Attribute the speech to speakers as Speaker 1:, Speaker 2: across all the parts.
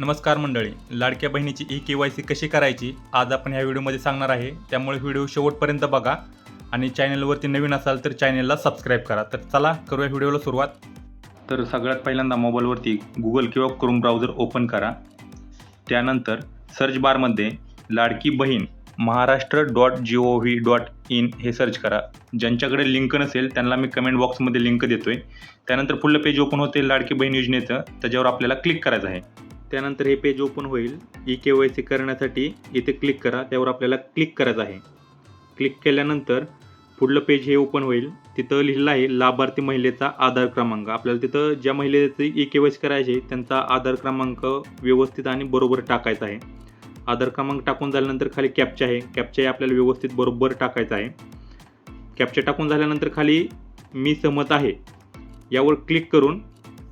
Speaker 1: नमस्कार मंडळी. लाडक्या बहिणीची ई के वाय सी कशी करायची आज आपण ह्या व्हिडिओमध्ये सांगणार आहे. त्यामुळे व्हिडिओ शेवटपर्यंत बघा आणि चॅनलवरती नवीन असाल तर चॅनलला सबस्क्राईब करा. तर चला करूया व्हिडिओला सुरुवात. तर सगळ्यात पहिल्यांदा मोबाईलवरती गुगल किंवा क्रोम ब्राउझर ओपन करा. त्यानंतर सर्च बारमध्ये Ladki Bahin Maharashtra dot G O V dot in हे सर्च करा. ज्यांच्याकडे लिंक नसेल त्यांना मी कमेंट बॉक्समध्ये लिंक देतोय. त्यानंतर पुढलं पेज ओपन होते लाडकी बहीण योजनेचं. त्याच्यावर आपल्याला क्लिक करायचं आहे. त्यानंतर हे पेज ओपन होईल. ई के वाय सी करण्यासाठी इथे क्लिक करा. त्यावर आपल्याला क्लिक करायचं आहे. क्लिक केल्यानंतर पुढलं पेज हे ओपन होईल. तिथं लिहिलं आहे लाभार्थी महिलेचा आधार क्रमांक. आपल्याला तिथं ज्या महिलेची ई के वाय सी करायची आहे, त्यांचा आधार क्रमांक व्यवस्थित आणि बरोबर टाकायचा आहे. आधार क्रमांक टाकून झाल्यानंतर खाली कॅपचा आहे. कॅपचा आपल्याला व्यवस्थित बरोबर टाकायचा आहे. कॅपचा टाकून झाल्यानंतर खाली मी सहमत आहे. यावर क्लिक करून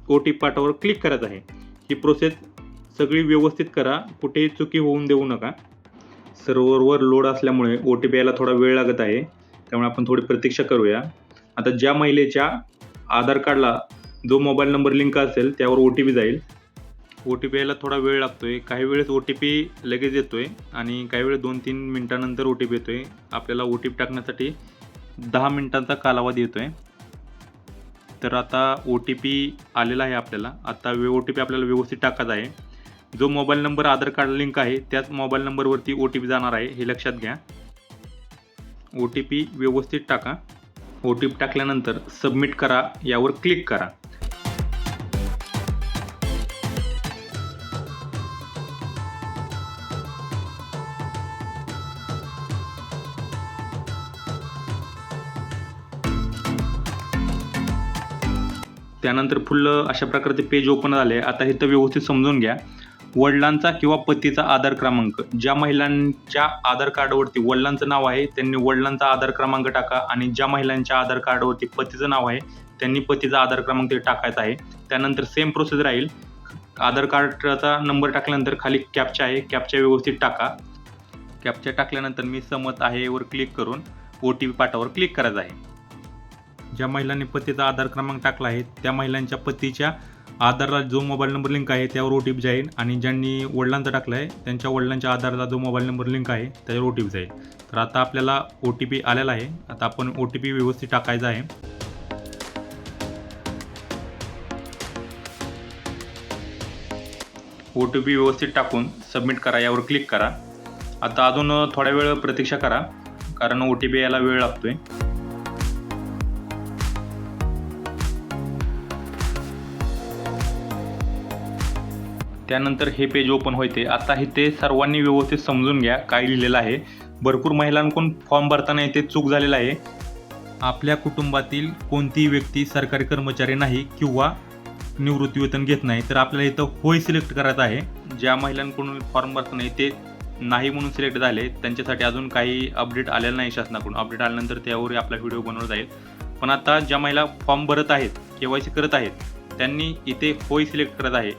Speaker 1: ओ टी पाठावर क्लिक करायचं आहे. ही प्रोसेस सगळी व्यवस्थित करा. कुठेही चुकी होऊन देऊ नका. सर्व्हरवर लोड असल्यामुळे ओ टी पी यायला थोडा वेळ लागत आहे. त्यामुळे आपण थोडी प्रतीक्षा करूया. आता ज्या महिलेच्या आधार कार्डला जो मोबाईल नंबर लिंक असेल त्यावर ओ टी पी जाईल. ओ टी पी यायला थोडा वेळ लागतोय. काही वेळेस ओ टी पी लगेच येतोय आणि काही वेळेस दोन तीन मिनटानंतर ओ टी पी येतोय. आपल्याला ओ टी पी टाकण्यासाठी दहा मिनिटांचा कालावधी येतोय. तर आता ओ टी पी आलेला आहे आपल्याला. आता वे ओ टी पी आपल्याला व्यवस्थित टाकायचा आहे. जो mobile number Aadhaar card link आहे त्याच मोबाईल नंबरवरती ओ टी पी जाणार आहे हे लक्षात घ्या. ओ टी पी व्यवस्थित टाका. ओ टी पी टाकल्यानंतर सबमिट करा यावर क्लिक करा. त्यानंतर फुल्ल अशा प्रकारचे पेज ओपन झाले. आता हे तर व्यवस्थित समजून घ्या. वडिलांचा किंवा पतीचा आधार क्रमांक. ज्या महिलांच्या आधार कार्डवरती वडिलांचं नाव आहे त्यांनी वडिलांचा आधार क्रमांक टाका आणि ज्या महिलांच्या आधार कार्डवरती पतीचं नाव आहे त्यांनी पतीचा आधार क्रमांक ते टाकायचा आहे. त्यानंतर सेम प्रोसेस राहील. आधार कार्डचा नंबर टाकल्यानंतर खाली कॅपचा आहे. कॅपच्या व्यवस्थित टाका. कॅपच्या टाकल्यानंतर मी समत आहे वर क्लिक करून ओ टी पी पाठावर क्लिक करायचं आहे. ज्या महिलांनी पतीचा आधार क्रमांक टाकला आहे त्या महिलांच्या पतीच्या आधारला जो मोबाईल नंबर लिंक आहे त्यावर ओ टी पी जाईल आणि ज्यांनी वडिलांचा टाकला आहे त्यांच्या वडिलांच्या आधारला जो मोबाईल नंबर लिंक आहे त्याच्यावर ओ टी पी जाईल. तर आता आपल्याला ओ टी पी आलेला आहे. आता आपण ओ टी पी व्यवस्थित टाकायचा आहे. ओ टी पी व्यवस्थित टाकून सबमिट करा यावर क्लिक करा. आता अजून थोड्या वेळ प्रतीक्षा करा कारण ओ टी पी यायला वेळ लागतो आहे त्यानंतर हे पेज ओपन होते. आता हे ते सर्वांनी व्यवस्थित समजून घ्या काय लिहिलेलं आहे. भरपूर महिलांकडून फॉर्म भरताना येथे चूक झालेला आहे. आपल्या कुटुंबातील कोणतीही व्यक्ती सरकारी कर्मचारी नाही किंवा निवृत्तीवेतन घेत नाही तर आपल्याला इथं होय सिलेक्ट करायचं आहे. ज्या महिलांकडून फॉर्म भरताना ते नाही म्हणून सिलेक्ट झाले त्यांच्यासाठी अजून काही अपडेट आलेलं नाही शासनाकडून. अपडेट आल्यानंतर त्यावर आपला व्हिडिओ बनवला जाईल. पण आता ज्या महिला फॉर्म भरत आहेत के वाय सी करत आहेत त्यांनी इथे होय सिलेक्ट करत आहे.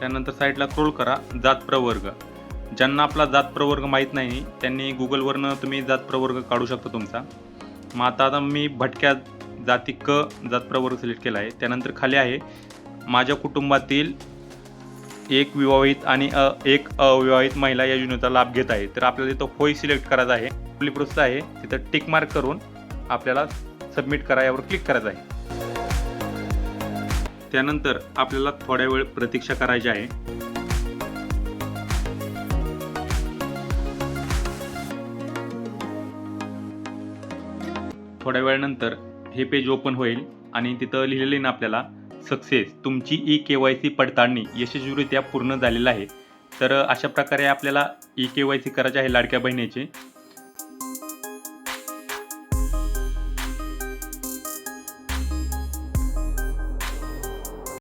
Speaker 1: त्यानंतर साईडला स्क्रोल करा जात प्रवर्ग. ज्यांना आपला जात प्रवर्ग माहीत नाही त्यांनी गुगलवरनं तुम्ही जात प्रवर्ग काढू शकता तुमचा. मग आता आता मी भटक्या जाती क जात प्रवर्ग सिलेक्ट केला आहे. त्यानंतर खाली आहे माझ्या कुटुंबातील एक विवाहित आणि अ एक अविवाहित महिला या योजनेचा लाभ घेत आहे. तर आपल्याला तिथं होय सिलेक्ट करायचा आहे. आपली प्रोसेस आहे तिथं टिक मार्क करून आपल्याला सबमिट करा यावर क्लिक करायचं आहे. त्यानंतर आपल्याला थोड्या वेळ प्रतीक्षा करायची आहे. थोड्या वेळानंतर हे पेज ओपन होईल आणि तिथं लिहिलेलं ना आपल्याला सक्सेस तुमची ई के वाय सी पडताळणी यशस्वीरित्या पूर्ण झालेलं आहे. तर अशा प्रकारे आपल्याला ई के वाय सी करायचे आहे लाडक्या बहिणीचे.